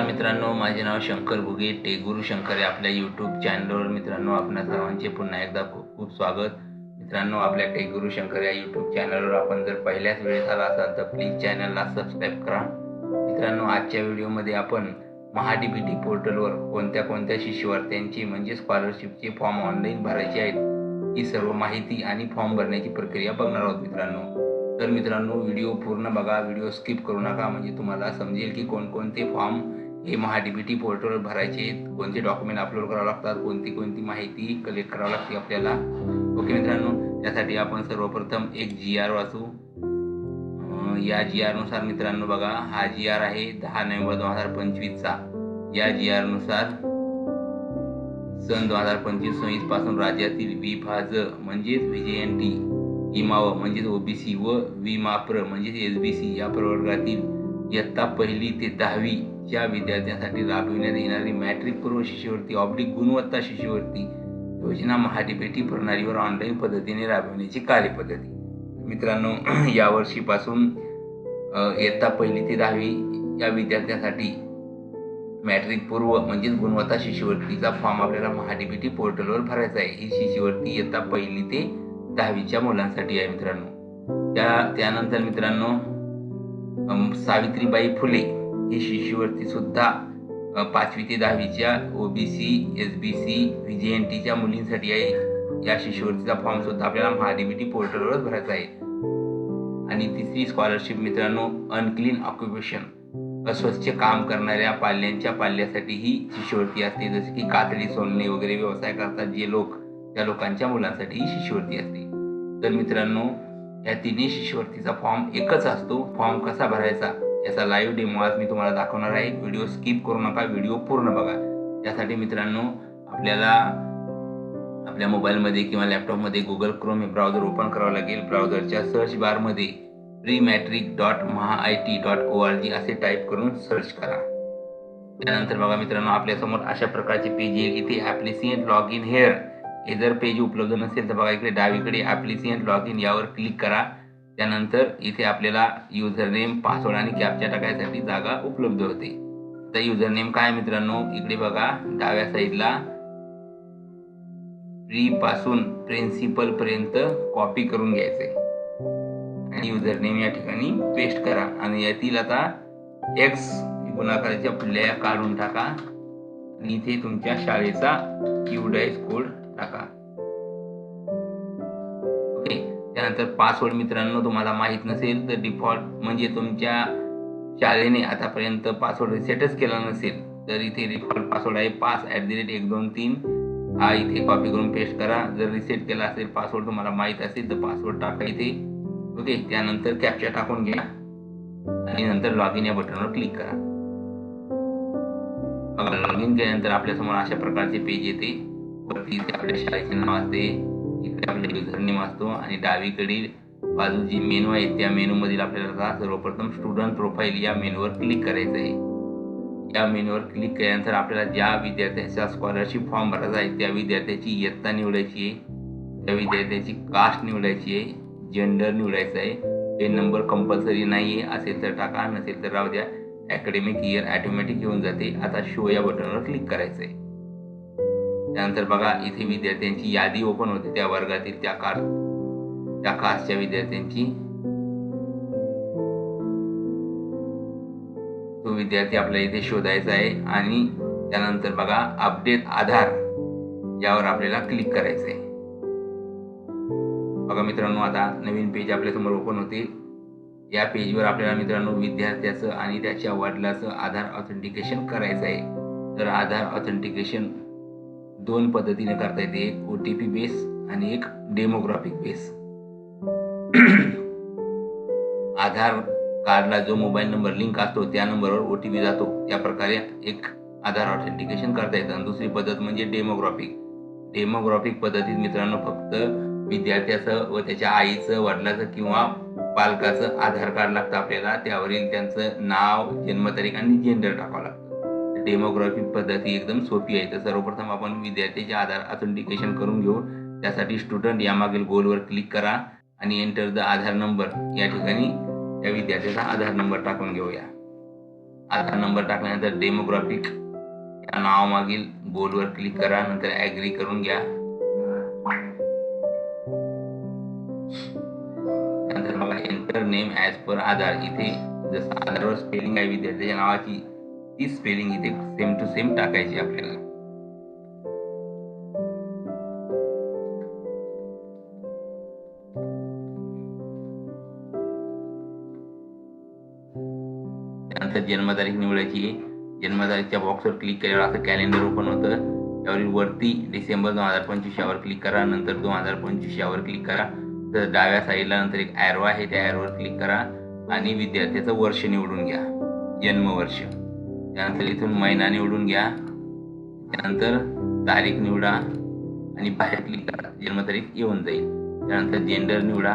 नमस्कार मित्रांनो माझे नाव शंकर भुगे टेगुरू शंकर या आपल्या यूट्यूब चॅनलवर मित्रांनो आपल्या सर्वांचे पुन्हा एकदा खूप खूप स्वागत. मित्रांनो आपल्या टेगुरू शंकर या यूट्यूब चॅनलवर आपण जर पहिल्याच वेळेस आला असाल तर प्लीज चॅनलला सबस्क्राईब करा. मित्रांनो आजच्या व्हिडिओमध्ये आपण महाडीबीटी पोर्टलवर कोणत्या कोणत्या शिष्यवर्त्यांची म्हणजे स्कॉलरशिपचे फॉर्म ऑनलाईन भरायचे आहेत ही सर्व माहिती आणि फॉर्म भरण्याची प्रक्रिया बघणार आहोत मित्रांनो. तर मित्रांनो व्हिडिओ पूर्ण बघा व्हिडिओ स्किप करू नका. म्हणजे तुम्हाला समजेल की कोणकोणते फॉर्म हे महाडीबीटी पोर्टलवर भरायचे आहेत. कोणते डॉक्युमेंट अपलोड करावं लागतात? कोणती कोणती माहिती कलेक्ट करावी लागते आपल्याला? ओके मित्रांनो त्यासाठी आपण सर्वप्रथम एक जी आर वाचू. या जी आरनुसार मित्रांनो बघा हा जी आर आहे दहा नोव्हेंबर दोन हजार पंचवीसचा या जी आरनुसार सन दोन हजार पंचवीस सव्वीसपासून राज्यातील विभाज म्हणजेच व्हीजेएनटी इमाव म्हणजेच ओबीसी व विमाप्र म्हणजेच एस बी सी या प्रवर्गातील इयत्ता पहिली ते दहावी ज्या विद्यार्थ्यांसाठी राबविण्यात येणारी मॅट्रिक पूर्व शिष्यवृत्ती ऑब्लिक गुणवत्ता शिष्यवृत्ती योजना महाडीबेटी प्रणालीवर ऑनलाईन पद्धतीने राबविण्याची कार्यपद्धती. मित्रांनो यावर्षीपासून इयत्ता पहिली ते दहावी या विद्यार्थ्यांसाठी मॅट्रिक पूर्व म्हणजेच गुणवत्ता शिष्यवृत्तीचा फॉर्म आपल्याला महाडीबीटी पोर्टलवर भरायचा आहे. ही शिष्यवृत्ती इयत्ता पहिली ते दहावीच्या मुलांसाठी आहे मित्रांनो. त्या त्यानंतर मित्रांनो सावित्रीबाई फुले ही शिष्यवृत्ती सुद्धा पाचवी ते दहावीच्या OBC S B C V J N टीच्या मुलींसाठी आहे. या शिष्यवृत्तीचा फॉर्म सुद्धा आपल्याला महाडीबीटी पोर्टलवरच भरायचा आहे. आणि तिसरी स्कॉलरशिप मित्रांनो अनक्लीन ऑक्युपेशन अस्वच्छ काम करणाऱ्या पाल्यांच्या पाल्यासाठी ही शिष्यवृत्ती असते. जसे की कातडी सोलणे वगैरे व्यवसाय करतात जे लोक त्या लोकांच्या मुलांसाठी ही शिष्यवृत्ती असते. तर मित्रांनो या तिन्ही शिष्यवृत्तीचा फॉर्म एकच असतो. फॉर्म कसा भरायचा? याचा लाईव्ह डेमो आज मी तुम्हाला दाखवणार आहे. व्हिडिओ स्किप करू नका व्हिडिओ पूर्ण बघा. त्यासाठी मित्रांनो आपल्याला आपल्या मोबाईलमध्ये किंवा लॅपटॉपमध्ये गुगल क्रोम हे ब्राउझर ओपन करावं लागेल. ब्राउझरच्या सर्च बारमध्ये pre matric dot Maha I T dot O R G असे टाईप करून सर्च करा. त्यानंतर बघा मित्रांनो आपल्यासमोर अशा प्रकारचे पेज येईल इथे ॲप्लिसियंट लॉग इन हेअर हे जर पेज उपलब्ध नसेल तर बघा इकडे डावीकडे ॲप्लिसियंट लॉग इन यावर क्लिक करा. त्यानंतर इथे आपल्याला युझरनेम पासवर्ड आणि कॅपच्या टाकायसाठी जागा उपलब्ध होते. तर युझरनेम काय मित्रांनो? इकडे बघा डाव्या साईडला प्री पासून प्रिन्सिपल पर्यंत कॉपी करून घ्यायचे. आणि युजर नेम या ठिकाणी पेस्ट करा. आणि यातील आता एक्स गुणाकाराच्या पुढल्या काढून टाका. आणि इथे तुमच्या शाळेचा क्यूडाईस कोड टाका. ओके त्यानंतर पासवर्ड मित्रांनो तुम्हाला माहीत नसेल तर डिफॉल्ट म्हणजे तुमच्या शाळेने आतापर्यंत पासवर्ड रिसेटच केला नसेल तर इथे डिफॉल्ट पासवर्ड आहे पास ॲट दी रेट एक दोन तीन. हा इथे कॉपी करून पेस्ट करा. जर रिसेट केला असेल पासवर्ड तुम्हाला माहीत असेल तर पासवर्ड टाका इथे. ओके त्यानंतर कॅप्चा टाकून घ्या. आणि नंतर लॉग इन या बटनवर क्लिक करा. लॉग इन केल्यानंतर आपल्यासमोर अशा प्रकारचे पेज येते. वरती इथे आपल्या शाळेचे नाव असते. इकडे आपल्या युजर नेम असतो आणि डावीकडील बाजू जी मेनू आहे त्या मेनूमधील आपल्याला सर्वप्रथम स्टुडंट प्रोफाईल या मेनूवर क्लिक करायचं आहे. या मेनूवर क्लिक केल्यानंतर आपल्याला ज्या विद्यार्थ्याचा स्कॉलरशिप फॉर्म भरायचा आहे त्या विद्यार्थ्याची इयत्ता निवडायची आहे. त्या विद्यार्थ्याची कास्ट निवडायची आहे जेंडर निवडायचं आहे. हे नंबर कंपल्सरी नाही आहे असेल तर टाका नसेल तर राहू द्या. अकॅडमिक इयर ॲटोमॅटिक येऊन जाते. आता शो या बटनवर क्लिक करायचं आहे. त्यानंतर बघा इथे विद्यार्थ्यांची यादी ओपन होते त्या वर्गातील त्या कास्ट त्या कास्टच्या विद्यार्थ्यांची. तो विद्यार्थी आपल्याला इथे शोधायचा आहे आणि त्यानंतर बघा अपडेट आधार यावर आपल्याला क्लिक करायचं आहे. बघा मित्रांनो आता नवीन पेज आपल्यासमोर ओपन होते. या पेजवर आपल्याला मित्रांनो विद्यार्थ्याचं आणि त्याच्या वडिलाचं आधार ऑथेंटिकेशन करायचं आहे. तर आधार ऑथेंटिकेशन दोन पद्धतीने करता येते. एक ओ टी पी बेस आणि एक डेमोग्राफिक बेस आधार कार्डला जो मोबाईल नंबर लिंक असतो त्या नंबरवर ओ टी पी जातो. त्या प्रकारे एक आधार ऑथेंटिकेशन करता येतं. आणि दुसरी पद्धत म्हणजे डेमोग्राफिक डेमोग्राफिक पद्धतीत मित्रांनो फक्त विद्यार्थ्याचं व त्याच्या आईचं वडिलाचं किंवा पालकाचं आधार कार्ड लागतं आपल्याला. त्यावरील त्यांचं नाव जन्मतारीख आणि जेंडर टाकावं लागतं. डेमोग्राफिक पद्धती एकदम सोपी आहे. तर सर्वप्रथम आपण विद्यार्थ्याचे आधार ऑथेंटिकेशन करून घेऊ. त्यासाठी स्टुडंट यामागील गोलवर क्लिक करा आणि एंटर द आधार नंबर या ठिकाणी त्या विद्यार्थ्याचा आधार नंबर टाकून घेऊया. आधार नंबर टाकल्यानंतर डेमोग्राफिक या नावामागील बोर्डवर क्लिक करा. नंतर ॲग्री करून घ्या. नंतर बघा enter name as per Aadhaar. इथे जसं आधारवर स्पेलिंग आहे विद्यार्थ्याच्या नावाची ती स्पेलिंग इथे सेम टू सेम टाकायची आपल्याला. त्यानंतर जन्मतारीख निवडायची जन्मतारीखच्या बॉक्सवर क्लिक केल्यावर असं कॅलेंडर ओपन होतं. त्यावरील वरती डिसेंबर दोन हजार पंचवीस यावर क्लिक करा. नंतर दोन हजार पंचवीस यावर क्लिक करा. तर डाव्या साईडला नंतर एक ॲरो आहे. त्या ॲरोवर क्लिक करा. आणि विद्यार्थ्याचं वर्ष निवडून घ्या. जन्मवर्ष. त्यानंतर इथून महिना निवडून घ्या. त्यानंतर तारीख निवडा आणि बाहेर क्लिक करा जन्मतारीख येऊन जाईल. त्यानंतर जेंडर निवडा.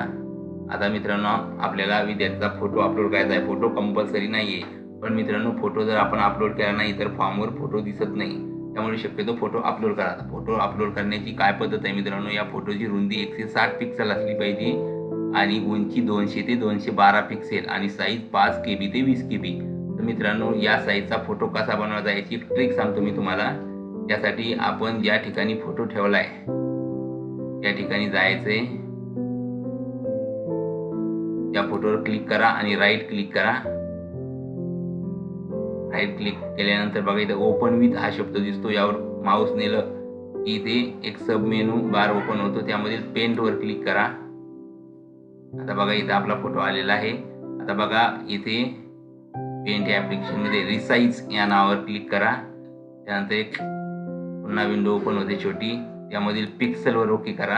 आता मित्रांनो आपल्याला विद्यार्थ्याचा फोटो अपलोड करायचा आहे. फोटो कंपल्सरी नाही आहे पण मित्रांनो फोटो जर आपण अपलोड केला नाही तर फॉर्मवर फोटो दिसत नाही. त्यामुळे शक्यतो फोटो अपलोड करा. फोटो अपलोड करण्याची काय पद्धत आहे मित्रांनो? या फोटोची रुंदी एकशे साठ पिक्सल असली पाहिजे. आणि उंची दोनशे ते दोनशे बारा पिक्सेल आणि साईज पाच के बी ते वीस के बी तर मित्रांनो या साईजचा फोटो कसा बनवायचा याची ट्रिक सांगतो मी तुम्हाला. त्यासाठी आपण ज्या ठिकाणी फोटो ठेवला आहे त्या ठिकाणी जायचंय. त्या फोटोवर क्लिक करा आणि राईट क्लिक करा. राईट क्लिक केल्यानंतर बघा इथं ओपन विथ हा शब्द दिसतो. यावर माऊस नेलं की इथे एक सब मेनू बार ओपन होतो. त्यामधील पेंटवर क्लिक करा. आता बघा इथं आपला फोटो आलेला आहे. आता बघा इथे पेंट या ॲप्लिकेशनमध्ये रिसाईज या नावावर क्लिक करा. त्यानंतर एक पुन्हा विंडो ओपन होते छोटी. त्यामधील पिक्सलवर ओके करा.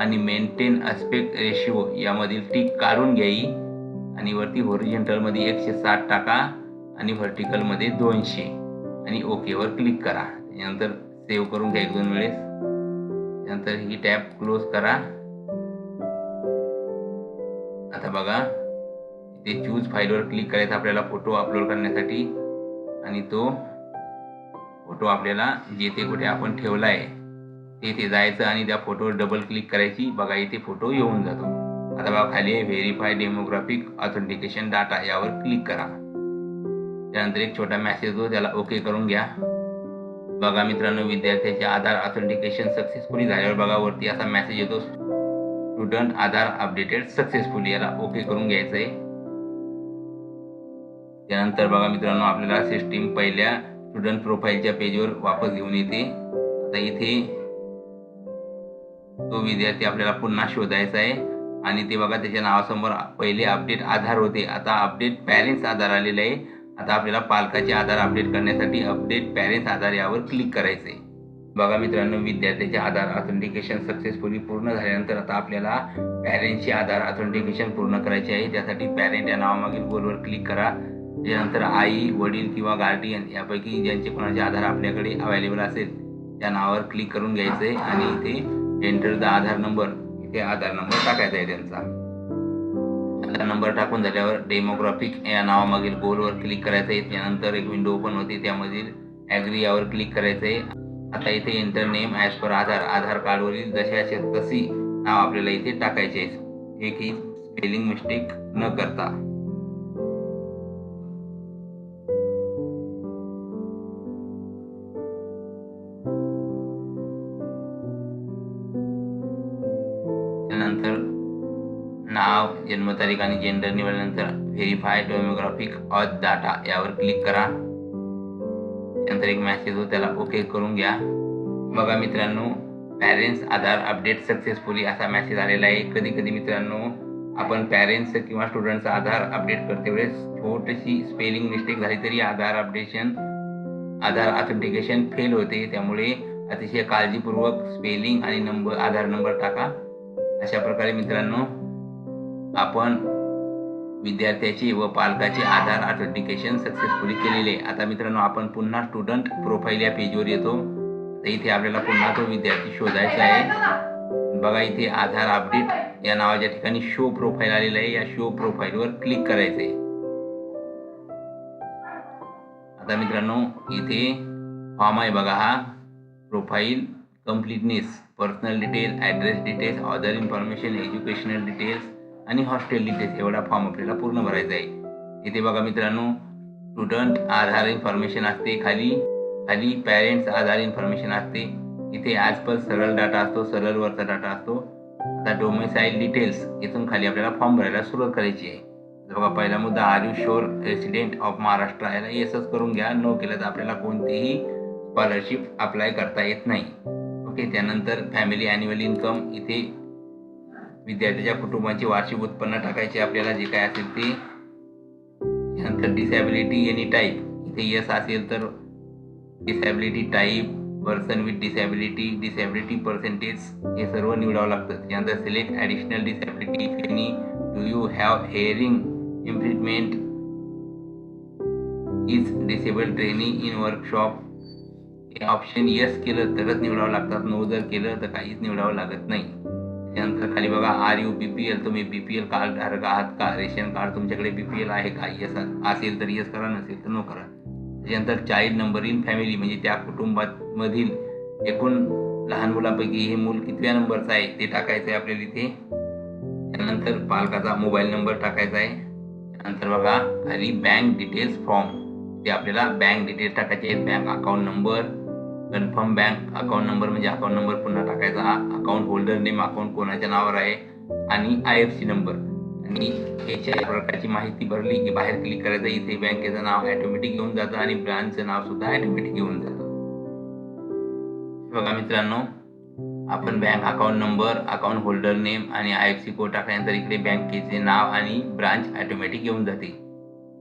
आणि मेंटेन अस्पेक्ट रेशिओ यामधील टिक काढून घ्याई आणि वरती होरिजेंटलमध्ये एकशे साठ टाका. आणि व्हर्टिकलमध्ये दोनशे. आणि ओकेवर क्लिक करा. त्यानंतर सेव्ह करून घ्या एक दोन वेळेस. त्यानंतर ही टॅब क्लोज करा. आता बघा. ते चूज फाईलवर क्लिक करायचा आपल्याला फोटो अपलोड करण्यासाठी. आणि तो फोटो आपल्याला जेथे कुठे आपण ठेवला आहे तेथे जायचं आणि त्या फोटोवर डबल क्लिक करायची. बघा इथे फोटो येऊन जातो. आता बघा खाली आहे व्हेरीफाय डेमोग्राफिक ऑथेंटिकेशन डाटा यावर क्लिक करा. त्यानंतर एक छोटा मॅसेज हो त्याला ओके करून घ्या. बघा मित्रांनो विद्यार्थ्याचे आधार ऑथेंटिकेशन सक्सेसफुली झाल्यावर बघा वरती असा मेसेज येतो. स्टुडंट आधार अपडेटेड सक्सेसफुली याला ओके करून घ्यायचं आहे त्यानंतर बघा मित्रांनो आपल्याला सिस्टीम पहिल्या स्टुडंट प्रोफाईलच्या पेजवर वापस घेऊन येते. आता इथे तो विद्यार्थी आपल्याला पुन्हा शोधायचा आहे. आणि ते बघा त्याच्या नावासमोर पहिले अपडेट आधार होते. आता अपडेट पॅरेंट्स आधार आलेले आहे. आता आपल्याला पालकाचे आधार अपडेट करण्यासाठी अपडेट पॅरेंट्स आधार यावर क्लिक करायचे आहे बघा मित्रांनो विद्यार्थ्याचे आधार ऑथेंटिकेशन सक्सेसफुली पूर्ण झाल्यानंतर आता आपल्याला पॅरेंटचे आधार ऑथेंटिकेशन पूर्ण करायचे आहे. त्यासाठी पॅरेंट या नावामागील गोलवर क्लिक करा. त्यानंतर आई वडील किंवा गार्डियन यापैकी ज्यांचे कोणाचे आधार आपल्याकडे अवेलेबल असेल त्या नावावर क्लिक करून घ्यायचं आहे आणि इथे एंटर द आधार नंबर इथे आधार नंबर टाकायचा आहे त्यांचा. आधार नंबर टाकून झाल्यावर डेमोग्राफिक या नावामागील गोलवर क्लिक करायचं आहे. त्यानंतर एक विंडो ओपन होते त्यामधील ॲग्री यावर क्लिक करायचं आहे. आता इथे enter name as per Aadhaar Aadhaar कार्डवरील जशाच्या तशी नाव आपल्याला इथे टाकायचे आहे. एकही स्पेलिंग मिस्टेक न करता. नाव जन्मतारीख आणि जेंडर निवडल्यानंतर व्हेरीफाय डेमोग्राफिक ऑथ डाटा यावर क्लिक करा. नंतर एक मॅसेज हो त्याला ओके करून घ्या. बघा मित्रांनो पॅरेंट्स आधार अपडेट सक्सेसफुली असा मेसेज आलेला आहे. कधी कधी मित्रांनो आपण पॅरेंट्स किंवा स्टुडंटचा आधार अपडेट करते वेळेस छोटीशी स्पेलिंग मिस्टेक झाली तरी Aadhaar updation Aadhaar authentication fail होते. त्यामुळे अतिशय काळजीपूर्वक स्पेलिंग आणि नंबर आधार नंबर टाका. अशा प्रकारे मित्रांनो आपण विद्यार्थ्याचे व पालकाचे आधार ऑथेंटिकेशन सक्सेसफुली केलेले आता मित्रांनो आपण पुन्हा स्टुडंट प्रोफाईल या पेजवर येतो. तर इथे आपल्याला पुन्हा तो विद्यार्थी शोधायचा आहे. बघा इथे आधार अपडेट या नावाच्या ठिकाणी शो प्रोफाईल आलेला आहे. या शो प्रोफाईलवर क्लिक करायचं आहे. आता मित्रांनो इथे फॉर्म आहे बघा हा. Profile completeness personal detail address details other information educational details आणि हॉस्टेल डिटेल्स एवढा फॉर्म आपल्याला पूर्ण भरायचा आहे. इथे बघा मित्रांनो स्टुडंट आधार इन्फॉर्मेशन असते खाली खाली पॅरेंट्स आधार इन्फॉर्मेशन असते. इथे ॲज पर सरळ डाटा असतो सरळवरचा डाटा असतो. आता डोमेसाईल डिटेल्स इथून खाली आपल्याला फॉर्म भरायला सुरुवात करायची आहे. बघा पहिला मुद्दा are you sure resident of Maharashtra याला येसच करून घ्या. नो केलं तर आपल्याला कोणतीही स्कॉलरशिप अप्लाय करता येत नाही. ओके त्यानंतर फॅमिली ॲन्युअल इन्कम इथे विद्यार्थ्याच्या कुटुंबाचे वार्षिक उत्पन्न टाकायचे आपल्याला जे काय असेल ते. नंतर डिसॅबिलिटी एनी टाईप इथे यस असेल तर disability type person with disability disability percentage हे सर्व निवडावं लागतं. त्यानंतर select additional disability any do you have hearing implement is disable training in workshop हे ऑप्शन यस केलं तरच निवडावं लागतात. नो जर केलं तर काहीच निवडावं लागत नाही. त्यानंतर खाली बघा. Are you B P L तुम्ही बी पी एल कार्ड धारक आहात का रेशन कार्ड तुमच्याकडे बी पी एल आहे का? यस असेल तर यस करा नसेल तर नो करा. त्याच्यानंतर चाइल्ड नंबर इन फॅमिली म्हणजे त्या कुटुंबामधील एकूण लहान मुलांपैकी हे मूल कितव्या नंबरचं आहे ते टाकायचं आहे आपल्याला इथे. त्यानंतर पालकाचा मोबाईल नंबर टाकायचा आहे. त्यानंतर बघा खाली बँक डिटेल्स फॉर्म ते आपल्याला बँक डिटेल्स टाकायचे आहेत. Bank account number confirm bank account number म्हणजे अकाउंट नंबर पुन्हा टाकायचा. अकाउंट होल्डर नेम अकाउंट कोणाच्या नावावर आहे? आणि आय एफ सी नंबर. आणि याच्या प्रकारची माहिती भरली की बाहेर क्लिक करायचं इथे बँकेचं नाव ॲटोमॅटिक घेऊन जातं आणि ब्रांचचं नाव सुद्धा ॲटोमॅटिक घेऊन जातं. बघा मित्रांनो आपण bank account number account holder name आणि आय एफ सी कोड टाकल्यानंतर इकडे बँकेचे नाव आणि ब्रांच ॲटोमॅटिक येऊन जाते.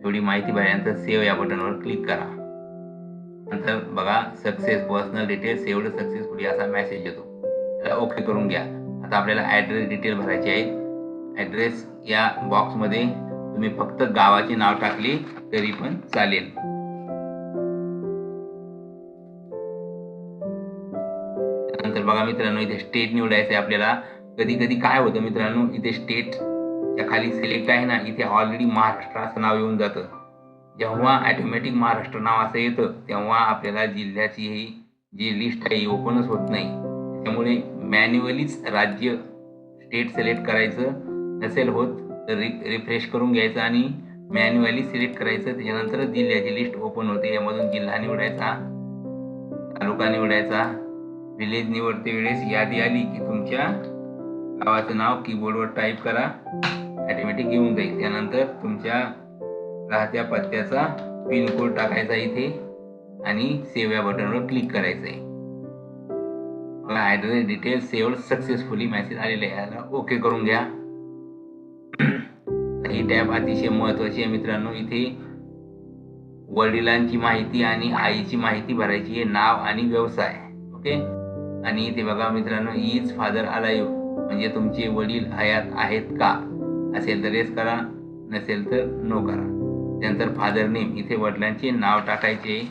एवढी माहिती भरल्यानंतर सेव्ह या बटनवर क्लिक करा. नंतर बघा सक्सेस पर्सनल डिटेल्स एवढं सक्सेसफुली असा मेसेज येतो. त्याला ओके करून घ्या. आता आपल्याला ॲड्रेस डिटेल भरायची आहे. ॲड्रेस या बॉक्समध्ये तुम्ही फक्त गावाचे नाव टाकले तरी पण चालेल. त्यानंतर बघा मित्रांनो इथे स्टेट निवडायचं आहे आपल्याला. कधी कधी काय होतं मित्रांनो इथे स्टेटच्या खाली सिलेक्ट आहे ना इथे ऑलरेडी महाराष्ट्र असं नाव येऊन जातं. जेव्हा ॲटोमॅटिक महाराष्ट्र नाव असं येतं तेव्हा आपल्याला जिल्ह्याची ही जी लिस्ट आहे ही ओपनच होत नाही. त्यामुळे मॅन्युअलीच राज्य स्टेट सिलेक्ट करायचं नसेल होत तर रि रिफ्रेश करून घ्यायचं आणि मॅन्युअली सिलेक्ट करायचं. त्याच्यानंतर जिल्ह्याची लिस्ट ओपन होते. यामधून जिल्हा निवडायचा तालुका निवडायचा विलेज निवडते वेळेस यादी आली की तुमच्या गावाचं नाव कीबोर्डवर टाईप करा ॲटोमॅटिक येऊन जाईल. त्यानंतर तुमच्या राहत्या पत्त्याचा पिनकोड टाकायचा इथे आणि सेव्ह या बटनवर क्लिक करायचं आहे मला address details save successfully message आलेले आहे. याला ओके करून घ्या. ही टॅब अतिशय महत्त्वाची आहे मित्रांनो. इथे वडिलांची माहिती आणि आईची माहिती भरायची आहे. नाव आणि व्यवसाय. ओके आणि इथे बघा मित्रांनो इज फादर अलाइव म्हणजे तुमचे वडील हयात आहेत का? असेल तर येस करा नसेल तर नो करा. त्यानंतर फादर नेम इथे वडिलांचे नाव टाकायचे.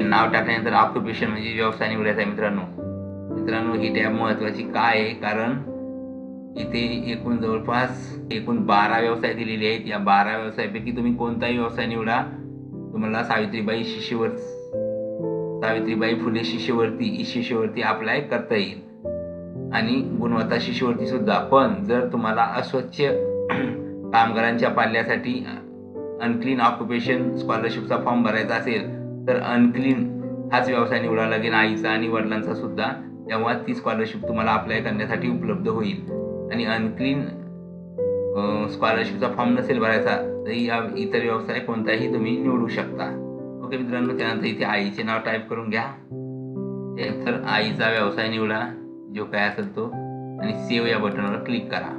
नाव टाकल्यानंतर ऑक्युपेशन म्हणजे व्यवसाय निवडायचा आहे मित्रांनो. मित्रांनो ही टॅब महत्वाची काय आहे? कारण इथे एकूण जवळपास एकूण बारा व्यवसाय दिलेले आहेत. या बारा व्यवसायापैकी तुम्ही कोणताही व्यवसाय निवडा. तुम्हाला सावित्रीबाई शिष्यवर सावित्रीबाई फुले शिष्यवर्ती ही शिष्यवर्ती अप्लाय करता येईल. आणि गुणवत्ता शिष्यवर्ती सुद्धा. पण जर तुम्हाला अस्वच्छ कामगारांच्या पाल्यासाठी अनक्लीन ऑक्युपेशन स्कॉलरशिपचा फॉर्म भरायचा असेल तर अनक्लीन हाच व्यवसाय निवडावा लागेल आईचा आणि वडिलांचा सुद्धा. तेव्हा ती स्कॉलरशिप तुम्हाला अप्लाय करण्यासाठी उपलब्ध होईल. आणि अनक्लीन स्कॉलरशिपचा फॉर्म नसेल भरायचा तरी या इतर व्यवसाय कोणताही तुम्ही निवडू शकता. ओके मित्रांनो त्यानंतर इथे आईचे नाव टाईप करून घ्या. तर आईचा व्यवसाय निवडा जो काय असेल तो. आणि सेव्ह या बटनवर क्लिक करा.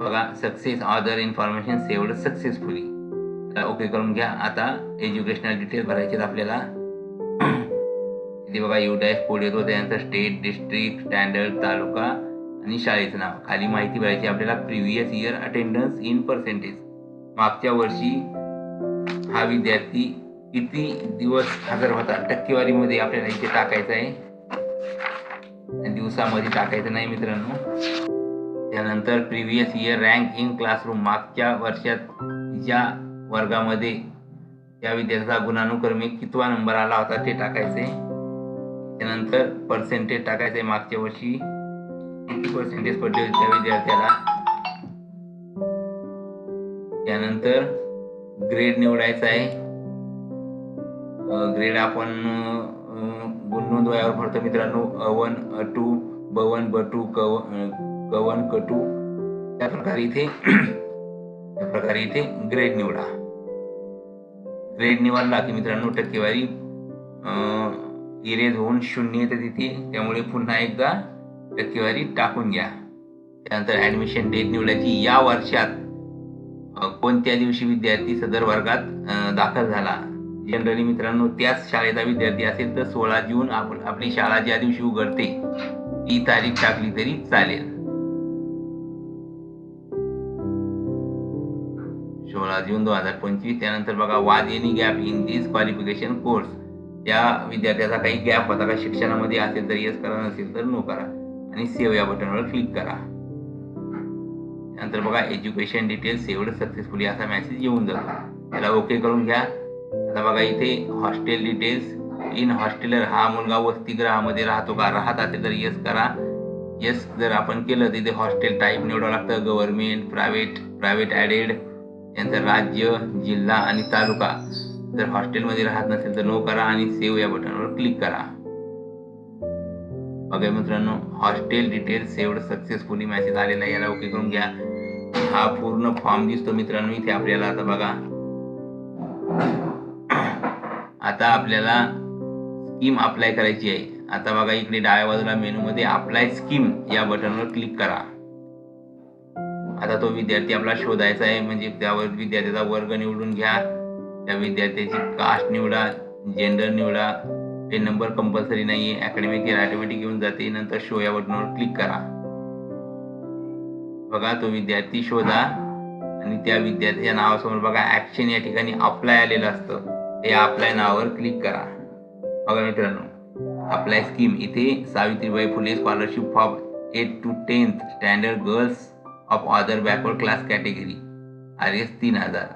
बघा success other information saved successfully okay करून घ्या. आता एज्युकेशनल डिटेल भरायचे आपल्याला. इथे बघा यू कोड येतो त्यानंतर स्टेट डिस्ट्रिक्ट स्टँडर्ड तालुका आणि शाळेचं नाव. खाली माहिती भरायची आपल्याला previous year attendance in percentage मागच्या वर्षी हा विद्यार्थी किती दिवस हजर होता? टक्केवारीमध्ये आपल्याला इथे टाकायचं आहे. दिवसामध्ये टाकायचं नाही मित्रांनो. त्यानंतर previous year rank in classroom मागच्या वर्षात ज्या वर्गामध्ये या विद्यार्थ्याचा गुणानुक्रमे कितवा नंबर आला होता ते टाकायचे. त्यानंतर पर्सेंटेज टाकायचे मागच्या वर्षी. किती पर्सेंटेज पडले होते त्या विद्यार्थ्याला? त्यानंतर ग्रेड निवडायचा आहे. ग्रेड आपण गुण नोंद वयावर भरतो मित्रांनो. अवन अटू बवन बटू कव कवन कटू त्या प्रकारे इथे त्या प्रकारे इथे ग्रेड निवडा. ग्रेड निवडला की मित्रांनो टक्केवारी इरेज होऊन शून्य येते तिथे. त्यामुळे पुन्हा एकदा टक्केवारी टाकून घ्या. त्यानंतर ॲडमिशन डेट निवडायची. या वर्षात कोणत्या दिवशी विद्यार्थी सदर वर्गात दाखल झाला? जनरली मित्रांनो त्याच शाळेचा विद्यार्थी असेल तर सोळा जून आपण आपली शाळा ज्या दिवशी उघडते ती तारीख टाकली तरी चालेल. जून दोन हजार पंचवीस. त्यानंतर बघा was any gap in this qualification course त्या विद्यार्थ्याचा काही गॅप होता का शिक्षणामध्ये असेल तर येस करा नसेल तर नो करा. आणि सेव्ह या बटनवर क्लिक करा. त्यानंतर बघा एज्युकेशन डिटेल्स सेव्ड सक्सेसफुली असा मेसेज येऊन जातो. त्याला ओके करून घ्या. आता बघा इथे हॉस्टेल डिटेल्स इन हॉस्टेलर हा मुलगा वसतिगृहामध्ये राहतो का? राहत असेल तर येस करा. येस जर आपण केलं तर इथे हॉस्टेल टाईप निवडावं लागतं. गव्हर्नमेंट प्रायव्हेट प्रायव्हेट ॲडेड त्यानंतर राज्य जिल्हा आणि तालुका जर हॉस्टेलमध्ये राहत नसेल तर नो करा आणि सेव्ह या बटनवर क्लिक करा. बघा मित्रांनो hostel detail saved successfully message आलेला आहे याला ओके करून घ्या. हा पूर्ण फॉर्म दिसतो मित्रांनो इथे आपल्याला आता बघा. आता आपल्याला स्कीम अप्लाय करायची आहे. आता बघा इकडे डाव्या बाजूला मेनूमध्ये अप्लाय स्कीम या बटनवर क्लिक करा. आता तो विद्यार्थी आपला शोधायचा आहे म्हणजे त्यावर विद्यार्थ्याचा वर्ग निवडून घ्या. त्या विद्यार्थ्याची कास्ट निवडा जेंडर निवडा. ते नंबर कंपल्सरी नाहीये अकॅडमिक इयर ऑटोमॅटिक येऊन जाते. नंतर शो या बटनावर क्लिक करा. बघा तो विद्यार्थी शोधा. आणि त्या विद्यार्थ्याच्या नावासमोर बघा ऍक्शन या ठिकाणी अप्लाय आलेलं असतं. ते अप्लाय नावावर क्लिक करा. बघा मित्रांनो अप्लाय स्कीम इथे Savitribai Phule scholarship for eight to tenth standard girls of other backward class category R S तीन हजार।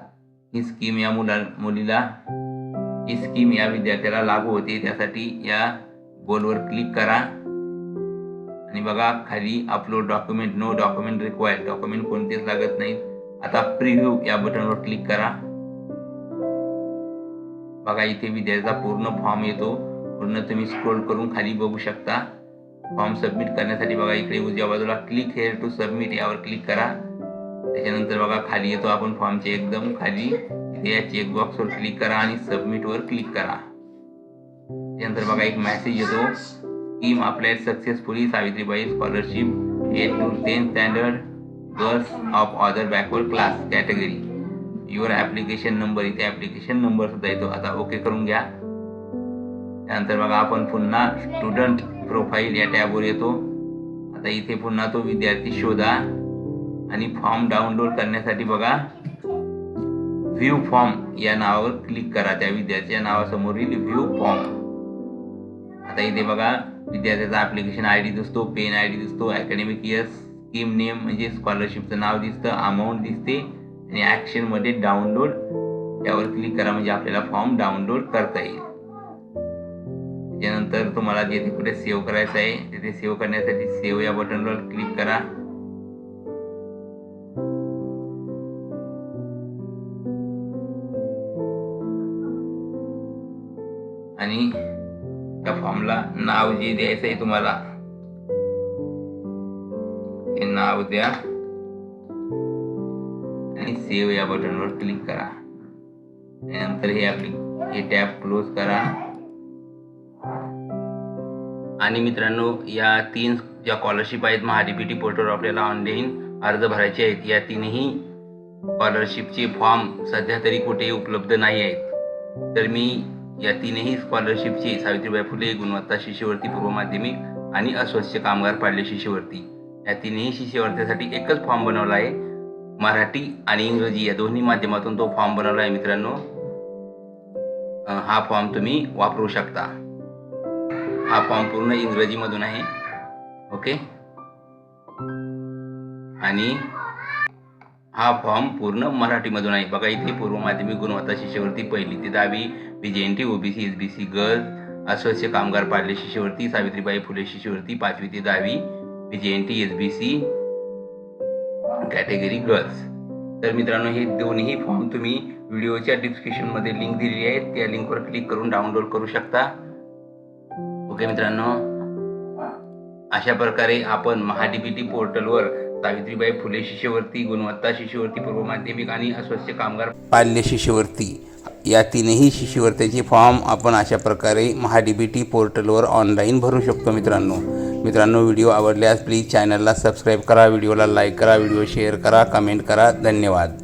ही स्कीम या मुला मुलीला ही स्कीम या विद्यार्थ्याला लागू होते त्यासाठी या गोलवर क्लिक करा. आणि बघा खाली upload document no document required document कोणतेच लागत नाहीत. आता प्रिव्ह्यू या बटनवर क्लिक करा. बघा इथे विद्यार्थ्याचा पूर्ण फॉर्म येतो. पूर्ण तुम्ही स्क्रोल करून खाली बघू शकता. फॉर्म सबमिट करण्यासाठी बघा इकडे उजव्या बाजूला क्लिक हेअर टू सबमिट यावर क्लिक करा. त्याच्यानंतर बघा खाली येतो आपण फॉर्मचे एकदम खाली. या चेकबॉक्सवर क्लिक करा आणि सबमिटवर क्लिक करा. त्यानंतर बघा एक मेसेज येतो. Scheme applied successfully Savitribai scholarship eight to ten standard girls of other backward class category your application number इथे ॲप्लिकेशन नंबर सुद्धा येतो. आता ओके करून घ्या. त्यानंतर बघा आपण पुन्हा स्टुडंट प्रोफाईल या टॅबवर येतो. आता इथे पुन्हा तो विद्यार्थी शोधा आणि फॉर्म डाउनलोड करण्यासाठी बघा व्ह्यू फॉर्म या नावावर क्लिक करा. त्या विद्यार्थ्याच्या नावासमोरील व्ह्यू फॉर्म आता इथे बघा विद्यार्थ्याचा ऍप्लिकेशन आय डी दिसतो पेन आय डी दिसतो अकॅडमिक इयर स्कीम नेम म्हणजे स्कॉलरशिपचं नाव दिसतं अमाऊंट दिसते आणि ॲक्शनमध्ये डाउनलोड त्यावर क्लिक करा म्हणजे आपल्याला फॉर्म डाउनलोड करता येईल. त्यानंतर तुम्हाला जिथे कुठे सेव्ह करायचं आहे तिथे सेव्ह करण्यासाठी सेव्ह या बटनवर क्लिक करा. आणि त्या फॉर्मला नाव जे द्यायचं आहे तुम्हाला हे नाव द्या. आणि सेव्ह या बटनवर क्लिक करा. त्यानंतर हे आपली हे टॅब क्लोज करा. आणि मित्रांनो या तीन ज्या स्कॉलरशिप आहेत महाडीपीटी पोर्टलवर आपल्याला ऑनलाईन अर्ज भरायचे आहेत. या तीनही स्कॉलरशिपचे फॉर्म सध्या तरी कुठेही उपलब्ध नाही आहेत. तर मी या तीनही स्कॉलरशिपचे सावित्रीबाई फुले गुणवत्ता शिष्यवृत्ती पूर्व माध्यमिक आणि अस्वच्छ कामगार पाडले शिष्यवृत्ती. या तीनही शिष्यवृत्तीसाठी एकच फॉर्म बनवला आहे. मराठी आणि इंग्रजी या दोन्ही माध्यमातून तो फॉर्म बनवला आहे मित्रांनो. हा फॉर्म तुम्ही वापरू शकता. हा फॉर्म पूर्ण इंग्रजीमधून आहे. ओके आणि हा फॉर्म पूर्ण मराठीमधून आहे. बघा इथे पूर्व माध्यमिक गुणवत्ता शिष्यवृत्ती पहिली ते दहावी BJNT OBC S B C girls अस्वच्छ कामगार पाडले शिष्यवृत्ती सावित्रीबाई फुले शिष्यवृत्ती पाचवी ते दहावी BJNT S B C category girls. तर मित्रांनो हे दोन्ही फॉर्म तुम्ही व्हिडिओच्या डिस्क्रिप्शनमध्ये लिंक दिलेली आहे त्या लिंकवर क्लिक करून डाउनलोड करू शकता. ओके मित्रांनो? अशा प्रकारे आपण महाडीबीटी पोर्टलवर सावित्रीबाई फुले शिष्यवृत्ती गुणवत्ता शिष्यवृत्ती पूर्व माध्यमिक आणि अस्वस्थ कामगार पाल्य शिष्यवृत्ती या तीनही शिष्यवृत्तीचे फॉर्म आपण अशा प्रकारे महाडीबीटी पोर्टलवर ऑनलाईन भरू शकतो मित्रांनो. मित्रांनो व्हिडिओ आवडल्यास प्लीज चॅनलला सबस्क्राईब करा व्हिडिओला लाईक करा व्हिडिओ शेअर करा कमेंट करा. धन्यवाद.